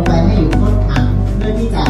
รงไรมให้อยู่ครบครันเพื่อที่จะ